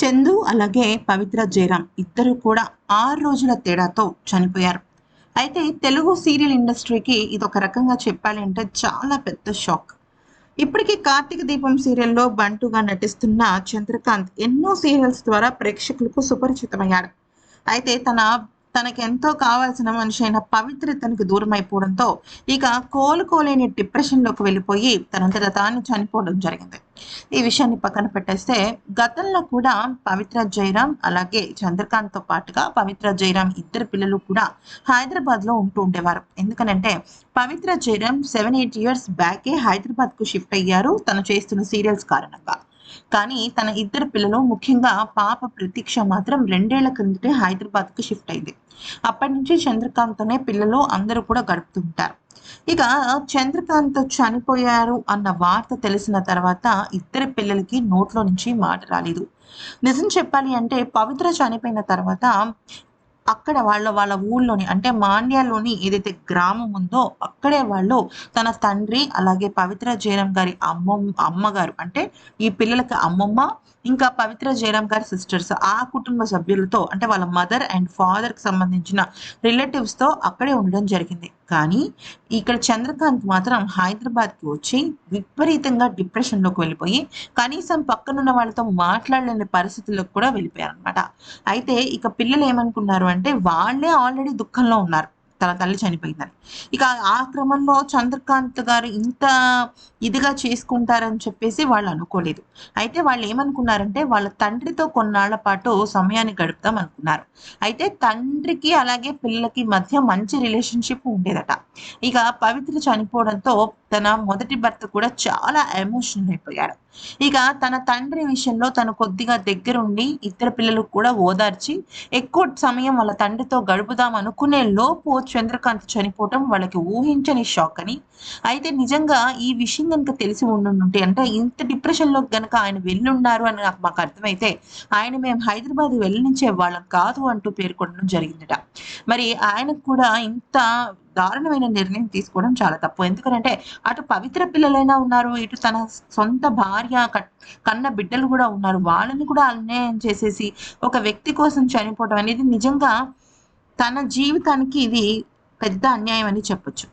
చందు అలాగే పవిత్ర జయరాం ఇద్దరు కూడా ఆరు రోజుల తేడాతో చనిపోయారు. అయితే తెలుగు సీరియల్ ఇండస్ట్రీకి ఇది ఒక రకంగా చెప్పాలంటే చాలా పెద్ద షాక్. ఇప్పటికీ కార్తీక దీపం సీరియల్లో బంటుగా నటిస్తున్న చంద్రకాంత్ ఎన్నో సీరియల్స్ ద్వారా ప్రేక్షకులకు సుపరిచితమయ్యాడు. అయితే తన తనకెంతో కావాల్సిన మనిషి అయిన పవిత్ర తనకు దూరం అయిపోవడంతో ఇక కోలుకోలేని డిప్రెషన్లోకి వెళ్ళిపోయి తనంతట తాను చనిపోవడం జరిగింది. ఈ విషయాన్ని పక్కన పెట్టేస్తే గతంలో కూడా పవిత్ర జయరాం అలాగే చంద్రకాంత్తో పాటుగా పవిత్ర జయరాం ఇద్దరు పిల్లలు కూడా హైదరాబాద్లో ఉంటూ ఉండేవారు. ఎందుకనంటే Pavitra Jayaram seven eight years బ్యాకే హైదరాబాద్కు షిఫ్ట్ అయ్యారు. తను చేస్తున్న సీరియల్స్ కారణంగా. కానీ తన ఇద్దరు పిల్లలు ముఖ్యంగా పాప ప్రతీక్ష మాత్రం రెండేళ్ళ క్రిందటే హైదరాబాద్కు షిఫ్ట్ అయింది. అప్పటి నుంచి చంద్రకాంత్తోనే పిల్లలు అందరూ కూడా గడుపుతుంటారు ఇక చంద్రకాంత్ చనిపోయారు అన్న వార్త తెలిసిన తర్వాత ఇద్దరి పిల్లలకి నోట్లో నుంచి మాట రాలేదు. నిజం చెప్పాలి అంటే పవిత్ర చనిపోయిన తర్వాత అక్కడ వాళ్ళ వాళ్ళ ఊళ్ళోని అంటే మాండ్యాలోని ఏదైతే గ్రామం ఉందో అక్కడే వాళ్ళు తన తండ్రి అలాగే పవిత్ర జయరాం గారి అమ్మ అమ్మగారు అంటే ఈ పిల్లలకి అమ్మమ్మ ఇంకా పవిత్ర జయరాం గారి సిస్టర్స్ ఆ కుటుంబ సభ్యులతో అంటే వాళ్ళ మదర్ అండ్ ఫాదర్కి సంబంధించిన రిలేటివ్స్తో అక్కడే ఉండడం జరిగింది. కానీ ఇక్కడ చంద్రకాంత్ మాత్రం హైదరాబాద్కి వచ్చి విపరీతంగా డిప్రెషన్లోకి వెళ్ళిపోయి కనీసం పక్కనున్న వాళ్ళతో మాట్లాడలేని పరిస్థితుల్లోకి కూడా వెళ్ళిపోయారు అనమాట అయితే ఇక పిల్లలు ఏమనుకున్నారు అంటే వాళ్ళే ఆల్రెడీ దుఃఖంలో ఉన్నారు. తన తల్లి చనిపోయిందని. ఇక ఆ క్రమంలో చంద్రకాంత్ గారు ఇంత ఇదిగా చేసుకుంటారని చెప్పేసి వాళ్ళు అనుకోలేదు. అయితే వాళ్ళు ఏమనుకున్నారంటే వాళ్ళ తండ్రితో కొన్నాళ్ళ పాటు సమయాన్ని గడుపుదాం అనుకున్నారు. అయితే తండ్రికి అలాగే పిల్లలకి మధ్య మంచి రిలేషన్షిప్ ఉండేదట. ఇక పవిత్ర చనిపోవడంతో తన మొదటి భర్త కూడా చాలా ఎమోషనల్ అయిపోయాడు. ఇక తన తండ్రి విషయంలో తను కొద్దిగా దగ్గరుండి ఇద్దరు పిల్లలకు కూడా ఓదార్చి ఎక్కువ సమయం వాళ్ళ తండ్రితో గడుపుదాం అనుకునే లోపు చంద్రకాంత్ చనిపోవటం వాళ్ళకి ఊహించని షాక్ అని. అయితే నిజంగా ఈ విషయం కనుక తెలిసి ఉండుంటే అంటే ఇంత డిప్రెషన్లో గనక ఆయన వెళ్ళున్నారు అని నాకు మాకు అర్థమైతే ఆయన మేము హైదరాబాద్ వెళ్ళనించే వాళ్ళం కాదు అంటూ పేర్కొనడం జరిగిందట. మరి ఆయనకు కూడా ఇంత దారుణమైన నిర్ణయం తీసుకోవడం చాలా తప్పు. ఎందుకంటే అటు పవిత్ర పిల్లలైనా ఉన్నారు ఇటు తన సొంత భార్య కన్న బిడ్డలు కూడా ఉన్నారు. వాళ్ళని కూడా అన్యాయం చేసేసి ఒక వ్యక్తి కోసం చనిపోవడం అనేది నిజంగా తన జీవితానికి ఇది పెద్ద అన్యాయం అని చెప్పొచ్చు.